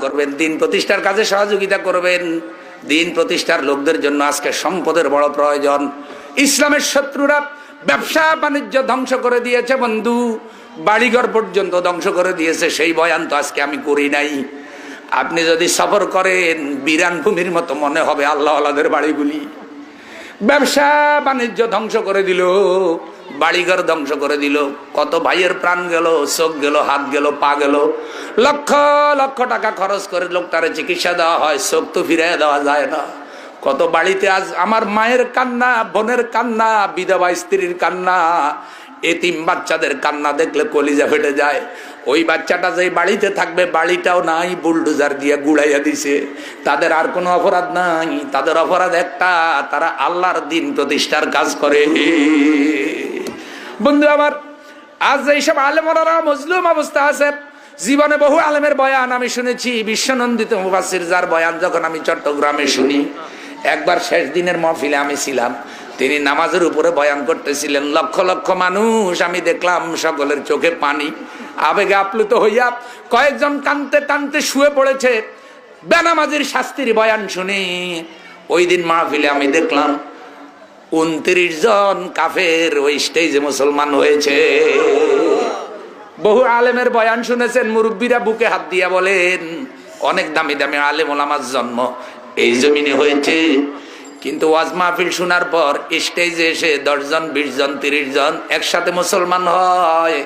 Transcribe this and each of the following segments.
করবেন, দিন প্রতিষ্ঠার কাজে সহযোগিতা করবেন। দিন প্রতিষ্ঠার লোকদের জন্য আজকে সম্পদের বড় প্রয়োজন। ইসলামের শত্রুরা ব্যবসা বাণিজ্য ধ্বংস করে দিয়েছে বন্ধু। বাড়িঘর পর্যন্ত ধ্বংস করে দিয়েছে, সেই বয়ান তো আজকে আমি করি নাই। আপনি যদি সফর করেন বিরান ভূমির মতো মনে হবে আল্লাহ আল্লাহদের বাড়িগুলি। ব্যবসা বাণিজ্য ধ্বংস করে দিল। বাড়িঘর ধ্বংস করে দিল। কত ভাইয়ের প্রাণ গেল চোখ গেল, হাত গেল, পা গেল। লক্ষ লক্ষ টাকা খরচ করে লোকটারে চিকিৎসা দেওয়া হয় চোখ তো ফিরে দেওয়া যায় না। কত বাড়িতে আজ আমার মায়ের কান্না, বোনের কান্না, বিধবা স্ত্রীর কান্না এতিম বাচ্চাদের কান্না দেখলে কলিজা ফেটে যায়। ওই বাচ্চাটা যে বাড়িতে থাকবে, বাড়িটাও নাই, বুলডোজার দিয়ে গুড়াইয়া দিছে। তাদের আর কোনো অপরাধ নাই, তাদের অপরাধ একটা, তারা আল্লাহর দিন প্রতিষ্ঠার কাজ করে। বন্ধু আমার, আজ এইসব আলেমরা মজলুম অবস্থা আছে, জীবনে বহু আলেমের বয়ান আমি শুনেছি, বিশ্বনন্দিত মুবাসির যার বয়ান যখন আমি চট্টগ্রামে শুনি, একবার শেষ দিনের মহফিলে আমি ছিলাম তিনি নামাজের উপরে বয়ান করতেছিলেন, লক্ষ লক্ষ মানুষ, আমি দেখলাম সকলের চোখে পানি। আবেগে আপ্লুত হইয়া কয়েকজন কানতে কানতে শুয়ে পড়েছে। বেনামাজির শাস্তির বয়ান শুনে ওই দিন মাহফিলে আমি দেখলাম, উনত্রিশ জন কাফের ওই স্টেজে মুসলমান হয়েছে। বহু আলেমের বয়ান শুনেছেন, মুরব্বীরা বুকে হাত দিয়া বলেন, অনেক দামি দামি আলেম ওলামার জন্ম, এই জমিনে হয়েছে। কিন্তু ওয়াজ মাহফিল শোনার পর স্টেজে এসে দশজন বিশ জন তিরিশ জন একসাথে মুসলমান হয়।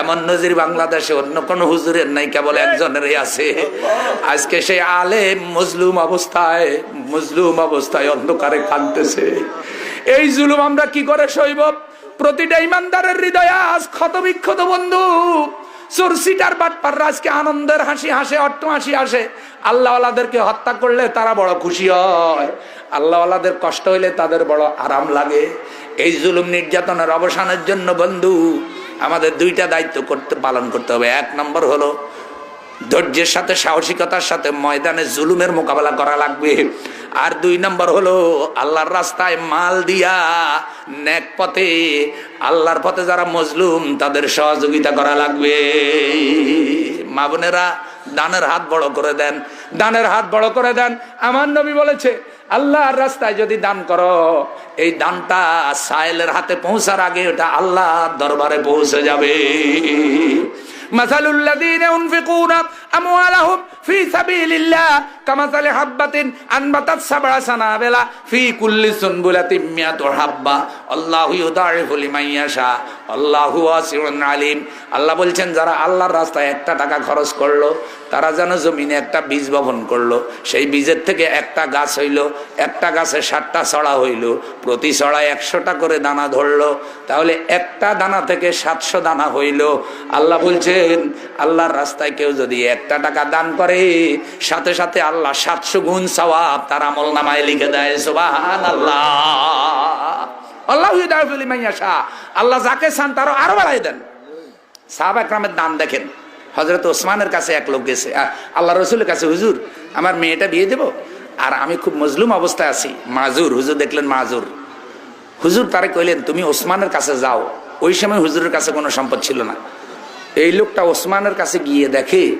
এমন নজির বাংলাদেশে অন্য কোন হুজুরের নাই, কেবল একজনেরই আছে। আজকে সেই আলেম মজলুম অবস্থায় মজলুম অবস্থায় অন্ধকারে কাঁদতেছে। এই জুলুম আমরা কি করে সইব? প্রতিটা ইমানদারের হৃদয়ে আজ ক্ষত বিক্ষত বন্ধু। চোরসিটার বাটপার আজকে আনন্দের হাসি হাসে, অট্ট হাসি আসে আল্লাহওয়ালাদেরকে হত্যা করলে তারা বড় খুশি হয়। আল্লাহওয়ালাদের কষ্ট হইলে তাদের বড় আরাম লাগে। এই জুলুম নির্যাতনের অবসানের জন্য বন্ধু, আমাদের দুইটা দায়িত্ব করতে, পালন করতে হবে। এক নম্বর হলো, ধৈর্যের সাথে সাহসিকতার সাথে ময়দানে জুলুমের মোকাবেলা করা লাগবে। আর দুই নম্বর হলো আল্লাহর রাস্তায় মাল দিয়া নেক পথে, আল্লাহর পথে যারা মজলুম, তাদের সহযোগিতা করা লাগবে। মা বোনেরা, দানের হাত বড় করে দেন, দানের হাত বড় করে দেন। আমার নবী বলেছে, আল্লাহর রাস্তায় যদি দান করো, এই দানটা সাইলের হাতে পৌঁছার আগে ওটা আল্লাহ দরবারে পৌঁছে যাবে। মাসালুল্লাদিন ফি সাবিলিল্লাহ কামাসালে আনবাতাত সানাবেলা, ফি কুল্লি মিয়াতু আল্লাহু লিমান ইয়াশা, আল্লাহু ওয়াসিউন আলিম। আল্লাহ বলছেন, যারা আল্লাহর রাস্তায় একটা টাকা খরচ করল, তারা যেন জমিনে একটা বীজ বপন করল। সেই বীজের থেকে একটা গাছ হইল, একটা গাছে সাতটা ছড়া হইল, প্রতি ছড়ায় একশোটা করে দানা ধরলো। তাহলে একটা দানা থেকে সাতশো দানা হইল। আল্লাহ বলছেন, আল্লাহর রাস্তায় কেউ যদি একটা টাকা দান করে সাথে সাথে আল্লাহ সাতশো গুণ সওয়াব তার আমল নামায় লিখে দেয় সোবাহান আল্লাহ আল্লাহ যাকে চান তারও আরও বাড়াই দেন। সাহাব একরামের দান দেখেন। হজরত ওসমানের কাছে এক লোক গেছে। আল্লাহ রসুলের কাছে, হুজুর, আমার মেয়েটা বিয়ে দেব? আর আমি খুব মজলুম অবস্থায় আছি। মাজুর, হুজুর দেখলেন মাজুর। হুজুর তারে কইলেন, তুমি ওসমানের কাছে যাও। ওই সময় হুজুরের কাছে কোনো সম্পদ ছিল না। এই লোকটা ওসমানের কাছে গিয়ে দেখে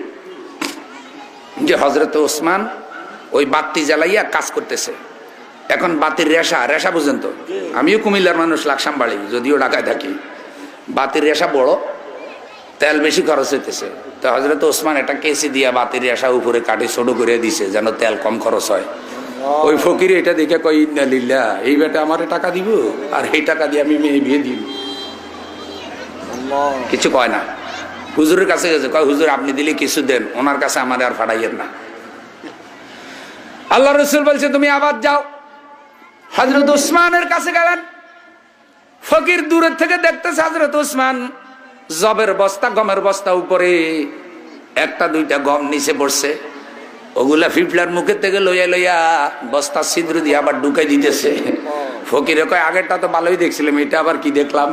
যে হজরত ওসমান ওই বাতি জ্বালাইয়া কাজ করতেছে। এখন বাতির রেশা রেশা বুঝেন তো আমিও কুমিল্লার মানুষ লাকসাম বাড়ি যদিও ঢাকায় থাকি। বাতির রেশা বড় তেল বেশি খরচ হইতেছে। তো হজরত ওসমান একটা কেসি দিয়া বাতির রেশা উপরে কাটে ছোট করে দিছে যেন তেল কম খরচ হয়। ওই ফকির এটা দেখে কই ইন্না লিল্লা এই বেটা আমার টাকা দিব? আর এই টাকা দিয়ে আমি মেয়ে বিয়ে দিব? কিছু কয় না। হুজুরের কাছে গেছে, কয়, হুজুর, আপনি দিলে কিছু দেন, ওনার কাছে আমার আর ফাটাইয়েন না। আল্লাহ রসুল বলছে, তুমি আবার যাও। হজরত উসমানের কাছে গেলেন। ফকির দূরের থেকে দেখতেছে হজরত উসমান জবের বস্তা, গমের বস্তা উপরে একটা, দুইটা গম নিচে পড়ছে। ওগুলা ফিফলার মুখের থেকে লইয়া লইয়া বস্তা ছিদ্র দিয়ে আবার ঢুকে দিতেছে। ফকিরে কয়, আগেরটা তো ভালোই দেখছিলাম, এটা আবার কি দেখলাম?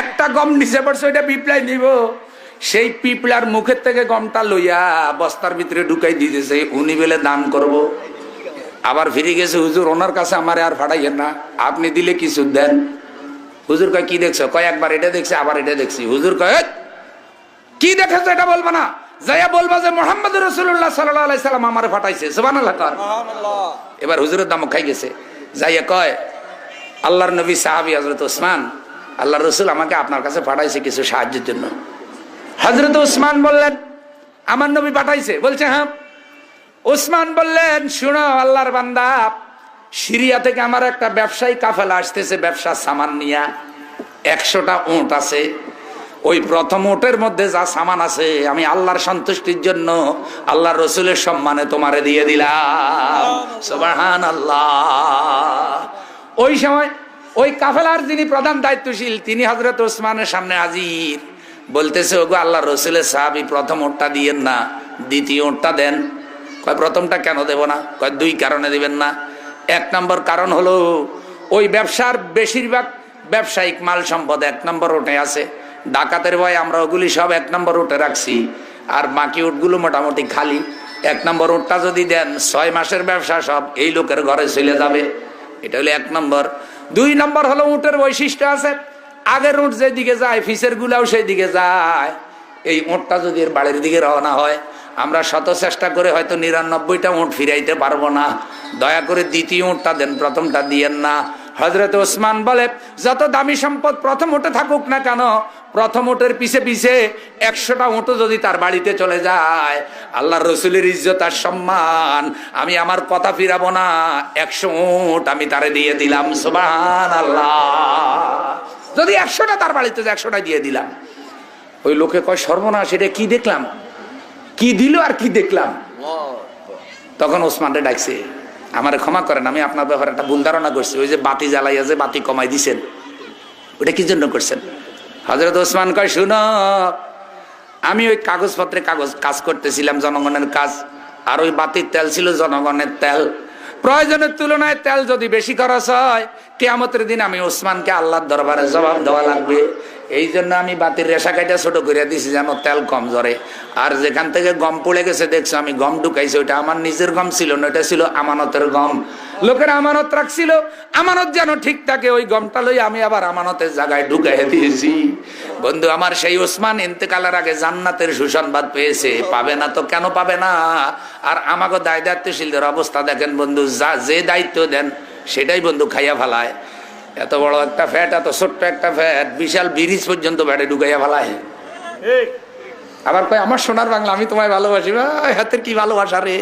একটা গম নিচে পড়ছে, ওইটা পিপলাই নিব। সেই পিপলার মুখের থেকে গমটা লইয়া বস্তার ভিতরে ঢুকাই দিতেছে উনি বেলে দান করব। আবার ফিরে গেছে হুজুর ওনার কাছে আমার আর ফাটাইয়েন না। আপনি দিলে কিছু দেন? হুজুর কয় কি দেখছ? কয় একবার এটা দেখছি আবার এটা দেখছি। হুজুর কয় কি দেখেছ এটা বলব না? যাইয়া বলবা যে মোহাম্মদ রসুল্লাহ সাল্লাহ সাল্লাম আমার ফাটাইছে। সুবান এবার হুজুরের দাম খাই গেছে। যাইয়া কয় আল্লাহর নবী সাহাবি হজরত ওসমান আল্লাহ রসুল আমাকে আপনার কাছে ফাটাইছে কিছু সাহায্যের জন্য। হজরত ওসমান বললেন, আমার নবী পাঠাইছে। বলছে হ্যাঁ। ওসমান বললেন, শুনো আল্লাহর বান্দা, সিরিয়া থেকে আমার একটা ব্যবসায়ী কাফেলা আসতেছে, ব্যবসা সামান নিয়া। একশোটা উঁট আছে। ওই প্রথম উটের মধ্যে যা সামান আছে, আমি আল্লাহর সন্তুষ্টির জন্য আল্লাহর রসুলের সম্মানে তোমারে দিয়ে দিলাম। আল্লাহ ওই সময় ওই কাফেলার যিনি প্রধান দায়িত্বশীল, তিনি হজরত ওসমানের সামনে হাজির। বলতেছে, ওগো আল্লাহ রসুলের সাহাবি প্রথম ওটটা দিয়েন না, দ্বিতীয় ওটটা দেন। কয়, প্রথমটা কেন দেব না? কয়, দুই কারণে দেবেন না। এক নম্বর কারণ হলো, ওই ব্যবসার বেশিরভাগ ব্যবসায়িক মাল সম্পদ এক নম্বর ওটে আছে। ডাকাতের ভয় আমরা ওগুলি সব এক নম্বর উঠে রাখছি। আর বাকি উটগুলো মোটামুটি খালি। এক নম্বর উটটা যদি দেন, ছয় মাসের ব্যবসা সব এই লোকের ঘরে চলে যাবে। এটা হলো এক নম্বর। দুই নম্বর হলো উটের বৈশিষ্ট্য আছে আগের উট যেদিকে যায়, ফিসের গুলাও সেই দিকে যায়। এই উটটা যদি এর বাড়ির দিকে রওনা হয়, আমরা শত চেষ্টা করে হয়তো নিরানব্বইটা উঁট ফিরাইতে পারব না। দয়া করে দ্বিতীয় উঁটটা দেন, প্রথমটা দিয়েন না। হজরত ওসমান বলে, যত দামি সম্পদ প্রথম উঠে থাকুক না কেন, প্রথম উটের পিছে পিছে একশোটা উঁটো যদি তার বাড়িতে চলে যায় আল্লাহ রসুলের ইজ্জত আর সম্মান, আমি আমার কথা ফিরাবো না। একশো উঁট আমি তারে দিয়ে দিলাম সুবান আল্লাহ যদি একশোটা তার বাড়িতে একশোটা দিয়ে দিলাম। ওই লোকে কয়, সর্বনাশ, এটা কি দেখলাম? কি দিল আর কি দেখলাম? তখন ওসমানরে ডাকছে, আমার ক্ষমা করেন, আমি আপনার ব্যাপারে একটা ভুল ধারণা করছি। ওই যে বাতি জ্বালাইয়া যে বাতি কমাই দিছেন, ওটা কি জন্য করছেন? হজরত ওসমান কয়, শুনো, আমি ওই কাগজপত্রে কাগজ কাজ করতেছিলাম, জনগণের কাজ, আর ওই বাতির তেল ছিল জনগণের তেল। প্রয়োজনের তুলনায় তেল যদি বেশি খরচ হয় কেয়ামতের দিন আমি ওসমানকে আল্লাহর দরবারে জবাব দেওয়া লাগবে। এই জন্য আমি বাতির রেশা কাইটা ছোট করে দিছি যেন তেল কম জরে আর যেখান থেকে গম পড়ে গেছে, দেখছ আমি গম ঢুকাইছি, ওইটা আমার নিজের গম ছিল না এটা ছিল আমানতের গম। লোকের আমানত রাখছিল, আমানত যেন ঠিক থাকে, ওই গমটা লই আমি আবার আমানতের জায়গায় ঢুকাই দিয়েছি। বন্ধু, আমার সেই ওসমান ইন্তেকালের আগে জান্নাতের সুসংবাদ পেয়েছে। পাবে না তো কেন পাবে না? আর আমাকে দায় দায়িত্বশীলদের অবস্থা দেখেন বন্ধু, যা যে দায়িত্ব দেন সেটাই বন্ধু খাইয়া ফেলায়। এত বড় একটা ফ্যাট এত ছোট্ট একটা ফ্যাট বিশাল ব্রিজ পর্যন্ত ফ্যাটে ঢুকাইয়া ফেলায়। আবার কয় আমার সোনার বাংলা আমি তোমায় ভালোবাসি। ভাই, হাতের কি ভালোবাসা রে?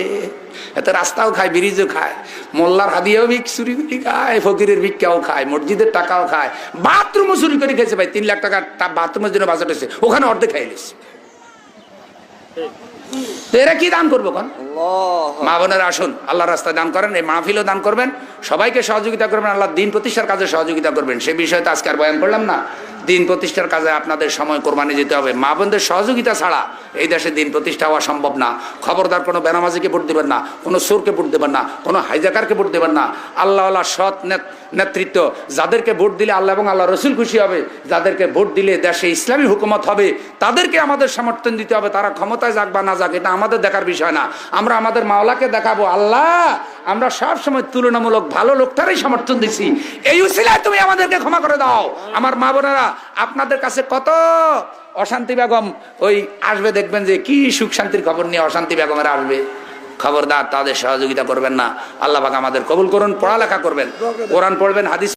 এতে রাস্তাও খায় ব্রিজও খায়। মোল্লার হাদিয়াও ভিক চুরি করে খায় ফকিরের ভিক্ষাও খায় মসজিদের টাকাও খায়। বাথরুমও চুরি করে খেয়েছে ভাই তিন লাখ টাকা বাথরুমের জন্য বাজেট হয়েছে। ওখানে অর্ধেক খাই তো এরা কি দান করব কন? মা বোনের আসুন আল্লাহ রাস্তায় দান করেন এই মাহফিলও দান করবেন সবাইকে সহযোগিতা করবেন আল্লাহ দিন প্রতিষ্ঠার কাজে সহযোগিতা করবেন। সে বিষয়ে তো আজকে আর বয়ান করলাম না। দিন প্রতিষ্ঠার কাজে আপনাদের সময় কোরবানি যেতে হবে। মা বোনদের সহযোগিতা ছাড়া এই দেশে দিন প্রতিষ্ঠা হওয়া সম্ভব না। খবরদার কোনো বেনামাজিকে ভোট দেবেন না, কোনো সুরকে ভোট দেবেন না, কোনো হাইজাকারকে ভোট দেবেন না। আল্লাহ সৎ নেতৃত্ব, যাদেরকে ভোট দিলে আল্লাহ এবং আল্লাহ রসুল খুশি হবে, যাদেরকে ভোট দিলে দেশে ইসলামী হুকুমত হবে, তাদেরকে আমাদের সমর্থন দিতে হবে, তারা ক্ষমতায় যাক বা না যাক, এটা আমাদের দেখার বিষয় না। আমরা আমাদের মাওলাকে দেখাবো, আল্লাহ, আমরা সব সময় তুলনামূলক ভালো লোকটারই সমর্থন দিছি। এই উসিলায় তুমি আমাদেরকে ক্ষমা করে দাও। আমার মা বোনেরা, আপনাদের কাছে কত অশান্তি বেগম, ওই আসবে, দেখবেন যে কি সুখ শান্তির খবর নিয়ে অশান্তি বেগমের আসবে। খবরদার, তাদের সহযোগিতা করবেন না। আল্লাহ আমাদের কবুল করুন, পড়ালেখা করবেন। কোরআন পড়বেন, হাদিস